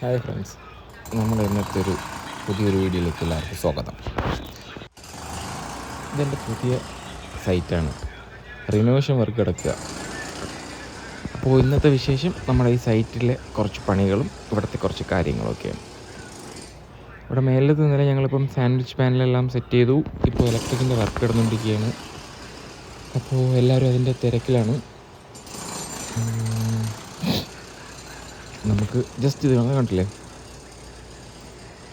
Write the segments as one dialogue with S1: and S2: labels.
S1: Hi friends നമ്മുടെ ഇന്നത്തെ ഒരു പുതിയൊരു വീഡിയോയിലേക്ക് എല്ലാവർക്കും സ്വാഗതം. ഇതെന്റെ പുതിയ സൈറ്റാണ് റിനോവേഷൻ വർക്ക് കിടക്കുക അപ്പോൾ ഇന്നത്തെ വിശേഷം നമ്മുടെ ഈ സൈറ്റിലെ കുറച്ച് പണികളും ഇവിടുത്തെ കുറച്ച് കാര്യങ്ങളൊക്കെയാണ് ഇവിടെ മേലത്ത് നിന്നലെ ഞങ്ങളിപ്പം സാൻഡ്വിച്ച് പാനലെല്ലാം സെറ്റ് ചെയ്തു. ഇപ്പോൾ ഇലക്ട്രിക്കിന്റെ വർക്ക് കിടന്നുകൊണ്ടിരിക്കുകയാണ്. അപ്പോൾ എല്ലാവരും അതിന്റെ തിരക്കിലാണ്. നമുക്ക് ജസ്റ്റ് ഇത് കാണാൻ കണ്ടില്ലേ?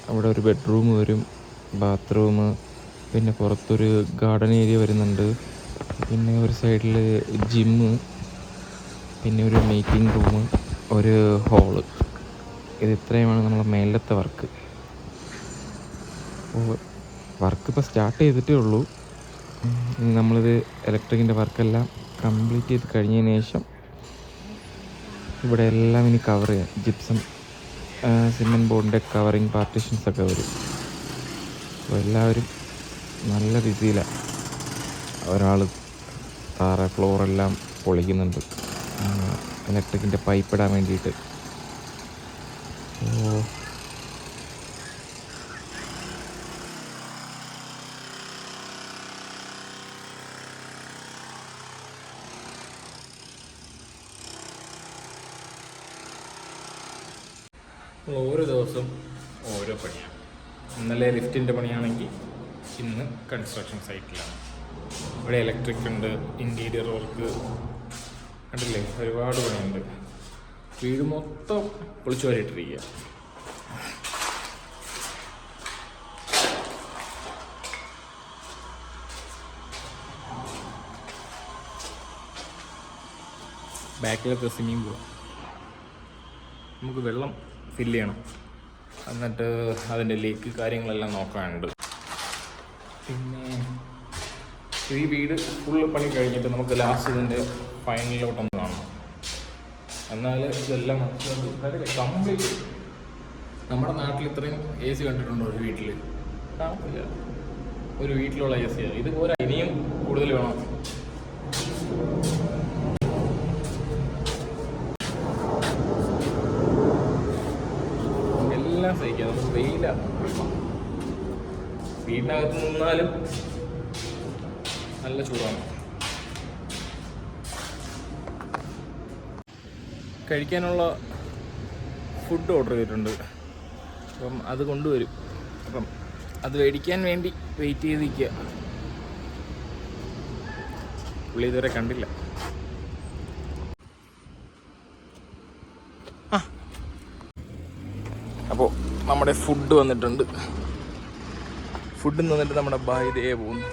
S1: അവിടെ ഒരു ബെഡ്റൂം വരും ബാത്റൂം പിന്നെ പുറത്തൊരു ഗാർഡൻ ഏരിയ വരുന്നുണ്ട് പിന്നെ ഒരു സൈഡിൽ ജിമ്മ് പിന്നെ ഒരു മീറ്റിംഗ് റൂം ഒരു ഹോൾ ഇത് ഇത്രയുമാണ് നമ്മളെ മേലത്തെ വർക്ക് അപ്പോൾ വർക്ക് ഇപ്പോൾ സ്റ്റാർട്ട് ചെയ്തിട്ടേ ഉള്ളൂ. നമ്മളിത് ഇലക്ട്രിക്കിന്റെ വർക്കെല്ലാം കംപ്ലീറ്റ് ചെയ്ത് കഴിഞ്ഞതിന് ശേഷം ഇവിടെ എല്ലാം ഇനി കവർ ചെയ്യാം. ജിപ്സം സിമെന്റ് ബോർഡിന്റെ കവറിങ് പാർട്ടീഷൻസ് ഒക്കെ വരും. അപ്പോൾ എല്ലാവരും നല്ല ബിസിയിലാണ് ഒരാൾ താറ ഫ്ലോറെല്ലാം പൊളിക്കുന്നുണ്ട്. ഇലക്ട്രിക്കിന്റെ പൈപ്പ് ഇടാൻ വേണ്ടിയിട്ട്. ഓ ഓരോ ദിവസം ഓരോ പണിയാണ്. ഇന്നലെ ലിഫ്റ്റിന്റെ പണിയാണെങ്കിൽ ഇന്ന് കൺസ്ട്രക്ഷൻ സൈറ്റിലാണ് ഇവിടെ ഇലക്ട്രിക് ഉണ്ട് ഇന്റീരിയർ വർക്ക് കണ്ടില്ലേ? ഒരുപാട് പണിയുണ്ട്. വീട് മൊത്തം പൊളിച്ചു വരിയിട്ടിരിക്കുക. ബാക്കിലൊക്കെ സ്വിമ്മിങ് പൂളാണ് നമുക്ക് വെള്ളം ഫില്ല് ചെയ്യണം. എന്നിട്ട് അതിന്റെ ലീക്ക് കാര്യങ്ങളെല്ലാം നോക്കാനുണ്ട്. പിന്നെ ഈ വീട് ഫുള്ള് പണി കഴിഞ്ഞിട്ട് നമുക്ക് ലാസ്റ്റ് ഇതിന്റെ ഫൈനലിലോട്ടൊന്ന് കാണണം എന്നാൽ ഇതെല്ലാം കംപ്ലീറ്റ് നമ്മുടെ നാട്ടിൽ ഇത്രയും എ സി കണ്ടിട്ടുണ്ടോ ഒരു വീട്ടിൽ ഒരു വീട്ടിലുള്ള എ സിയാണ് ഇതുപോലെ ഇനിയും കൂടുതൽ വേണം. എല്ലാം സഹിക്കാം നമുക്ക് വെയിലാണ് വീടിനകത്ത് നിന്നാലും നല്ല ചൂടാണ്. കഴിക്കാനുള്ള ഫുഡ് ഓർഡർ ചെയ്തിട്ടുണ്ട്. അപ്പം അത് കൊണ്ടുവരും. അപ്പം അത് മേടിക്കാൻ വേണ്ടി വെയിറ്റ് ചെയ്തിരിക്കുക. പുള്ളി ഇതുവരെ കണ്ടില്ല അപ്പോൾ നമ്മുടെ ഫുഡ് വന്നിട്ടുണ്ട്. ഫുഡ് വന്നിട്ട് നമ്മുടെ ദേ പോകുന്നു.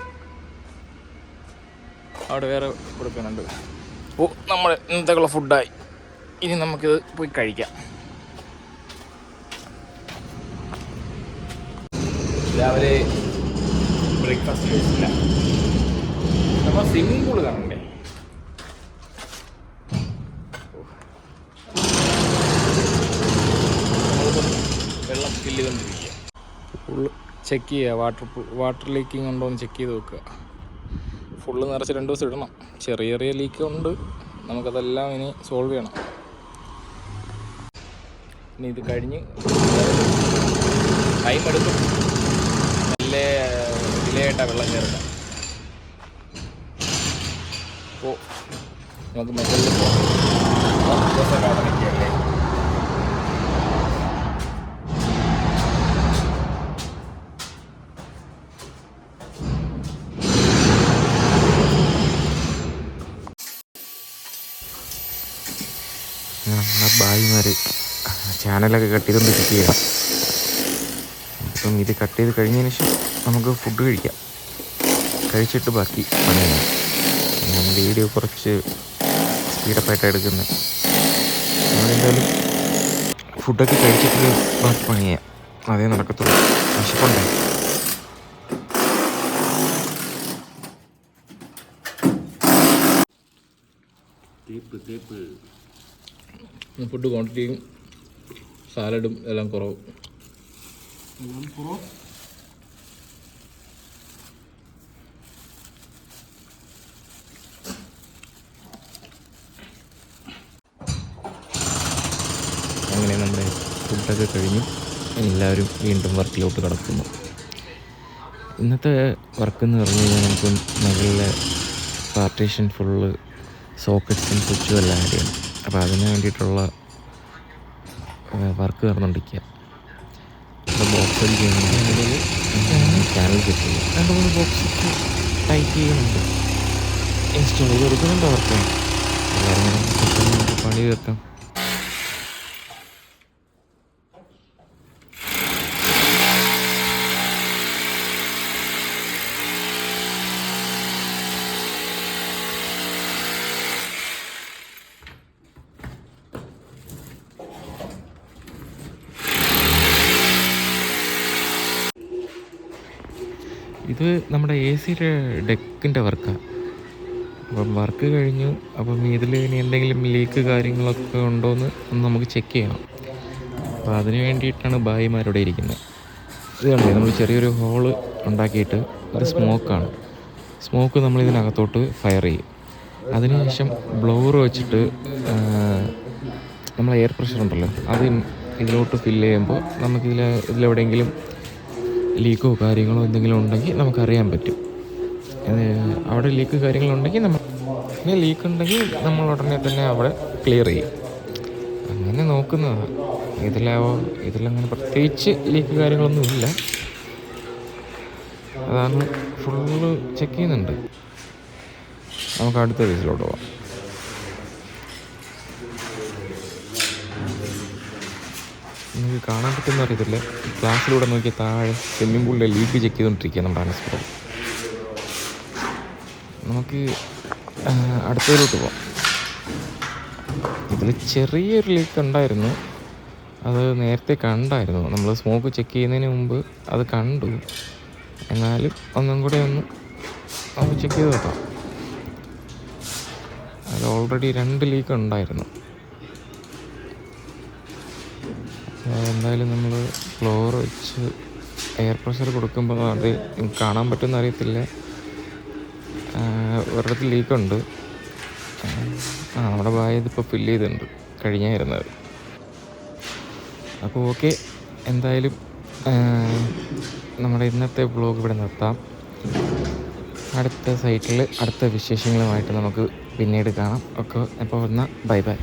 S1: അവിടെ വേറെ കൊടുക്കുന്നുണ്ട് ഓ നമ്മുടെ ഇന്നത്തേക്കുള്ള ഫുഡായി ഇനി നമുക്കിത് പോയി കഴിക്കാം. രാവിലെ ബ്രേക്ക്ഫാസ്റ്റ് കഴിച്ചില്ല. നമ്മൾ സ്വിമ്മിംഗ് പൂൾ കാണണ്ടേ നമ്മളിപ്പം വെള്ളം ഫില്ല് ചെയ്തുകൊണ്ടിരിക്കുക ഫുള്ള് ചെക്ക് ചെയ്യുക. വാട്ടർ വാട്ടർ ലീക്കിംഗ് ഉണ്ടോ എന്ന് ചെക്ക് ചെയ്ത് നോക്കുക ഫുള്ള് നിറച്ച് രണ്ട് ദിവസം ഇടണം. ചെറിയ ചെറിയ ലീക്ക് ഉണ്ട്. നമുക്കതെല്ലാം ഇനി സോൾവ് ചെയ്യണം. ഇനി ഇത് കഴിഞ്ഞ് ടൈം എടുക്കും. നല്ല ഡിലേ ആയിട്ടാണ് വെള്ളം കയറുന്നത് അപ്പോൾ നമുക്ക് മെറ്റലിൽ പോകാം. നമ്മുടെ ഭായിമാർ ചാനലൊക്കെ കട്ട് ചെയ്തുകൊണ്ടിരിക്കുകയാണ് അപ്പം ഇത് കട്ട് ചെയ്ത് കഴിഞ്ഞതിന് ശേഷം നമുക്ക് ഫുഡ് കഴിക്കാം. കഴിച്ചിട്ട് ബാക്കി പണിയാണ്. ഞാൻ വീഡിയോ കുറച്ച് സ്പീഡപ്പായിട്ടാണ് എടുക്കുന്നത്. നമ്മളെന്തായാലും ഫുഡൊക്കെ കഴിച്ചിട്ട് ബാക്കി പണി ചെയ്യാം അതേ നടക്കത്തുള്ളൂ. വിശപ്പുണ്ടേ? ഫുഡ് ക്വാണ്ടിറ്റിയും സാലഡും എല്ലാം കുറവ്. അങ്ങനെ നമ്മുടെ
S2: ഫുഡൊക്കെ കഴിഞ്ഞു. എല്ലാവരും വീണ്ടും വർക്കിലോട്ട് കിടക്കുന്നു. ഇന്നത്തെ വർക്ക് എന്ന് പറഞ്ഞു കഴിഞ്ഞാൽ നമുക്ക് മുകളിലെ പാർട്ടീഷൻ ഫുള്ള് സോക്കറ്റ്സും സ്വിച്ചും എല്ലാം ആഡ് ചെയ്യണം. അപ്പോൾ അതിന് വേണ്ടിയിട്ടുള്ള വർക്ക് നടന്നുകൊണ്ടിരിക്കുക അപ്പോൾ ബോക്സ് അടിക്കുന്നുണ്ടെങ്കിൽ ചാനൽ കിട്ടില്ല രണ്ട് മൂന്ന് ബോക്സ് ടൈറ്റ് ചെയ്യുന്നുണ്ട്. ഇൻസ്റ്റാൾ ചെയ്ത് കൊടുക്കുന്നുണ്ട് അവർക്ക് എല്ലാവരും കൂടെ പണി തീർക്കാം. ഇത് നമ്മുടെ എ സിയുടെ ഡെക്കിന്റെ വർക്കാണ് അപ്പം വർക്ക് കഴിഞ്ഞു. അപ്പം ഇതിൽ ഇനി എന്തെങ്കിലും ലീക്ക് കാര്യങ്ങളൊക്കെ ഉണ്ടോയെന്ന് ഒന്ന് നമുക്ക് ചെക്ക് ചെയ്യണം. അപ്പോൾ അതിന് വേണ്ടിയിട്ടാണ് ഭായിമാരോടെ ഇരിക്കുന്നത്. ഇത് കണ്ടേ നമ്മൾ ചെറിയൊരു ഹോൾ ഉണ്ടാക്കിയിട്ട് ഇത് സ്മോക്കാണ്. സ്മോക്ക് നമ്മൾ ഇതിനകത്തോട്ട് ഫയർ ചെയ്യും. അതിനുശേഷം ബ്ലോവർ വെച്ചിട്ട് നമ്മൾ എയർ പ്രഷർ ഉണ്ടല്ലോ അത് ഇതിലോട്ട് ഫില്ല് ചെയ്യുമ്പോൾ നമുക്കിതിൽ ഇതിലെവിടെയെങ്കിലും ലീക്കോ കാര്യങ്ങളോ എന്തെങ്കിലും ഉണ്ടെങ്കിൽ നമുക്കറിയാൻ പറ്റും. അവിടെ ലീക്ക് കാര്യങ്ങളുണ്ടെങ്കിൽ നമ്മൾ പിന്നെ ലീക്ക് ഉണ്ടെങ്കിൽ നമ്മൾ ഉടനെ തന്നെ അവിടെ ക്ലിയർ ചെയ്യും. അങ്ങനെ നോക്കുന്നതാണ് ഇതിലാവോ ഇതിലങ്ങനെ പ്രത്യേകിച്ച് ലീക്ക് കാര്യങ്ങളൊന്നും ഇല്ല. അതാണ് ഫുള്ള് ചെക്ക് ചെയ്യുന്നുണ്ട്. നമുക്ക് അടുത്ത കേസിലോട്ട് പോവാം. നിങ്ങൾക്ക് കാണാൻ പറ്റുന്ന അറിയത്തില്ല. ക്ലാസ്സിലൂടെ നോക്കിയ താഴെ സ്വിമ്മിംഗ് പൂളിലെ ലീക്ക് ചെക്ക് ചെയ്തുകൊണ്ടിരിക്കുക നമ്മുടെ അനസ്പ്രോ. നമുക്ക് അടുത്തതിലോട്ട് പോവാം. ഇതിൽ ചെറിയൊരു ലീക്ക് ഉണ്ടായിരുന്നു. അത് നേരത്തെ കണ്ടായിരുന്നു. നമ്മൾ സ്മോക്ക് ചെക്ക് ചെയ്യുന്നതിന് മുമ്പ് അത് കണ്ടു. എന്നാലും ഒന്നും കൂടെ ഒന്ന് നമുക്ക് ചെക്ക് ചെയ്ത് നോക്കാം. അത് ഓൾറെഡി രണ്ട് ലീക്ക് ഉണ്ടായിരുന്നു അപ്പോൾ എന്തായാലും നമ്മൾ ഫ്ലോർ വെച്ച് എയർ പ്രഷർ കൊടുക്കുമ്പോൾ അത് കാണാൻ പറ്റുമെന്ന് അറിയത്തില്ല. ഒരിടത്ത് ലീക്കുണ്ട് ആ നമ്മുടെ ഭാഗ്യ ഇതിപ്പോൾ ഫില്ല് ചെയ്തിട്ടുണ്ട്. കഴിഞ്ഞായിരുന്നത് അപ്പോൾ ഓക്കെ എന്തായാലും നമ്മുടെ ഇന്നത്തെ ബ്ലോഗ് ഇവിടെ നിർത്താം. അടുത്ത സൈറ്റിൽ അടുത്ത വിശേഷങ്ങളുമായിട്ട് നമുക്ക് പിന്നീട് കാണാം. ഒക്കെ അപ്പോൾ എന്നാൽ ബൈ ബൈ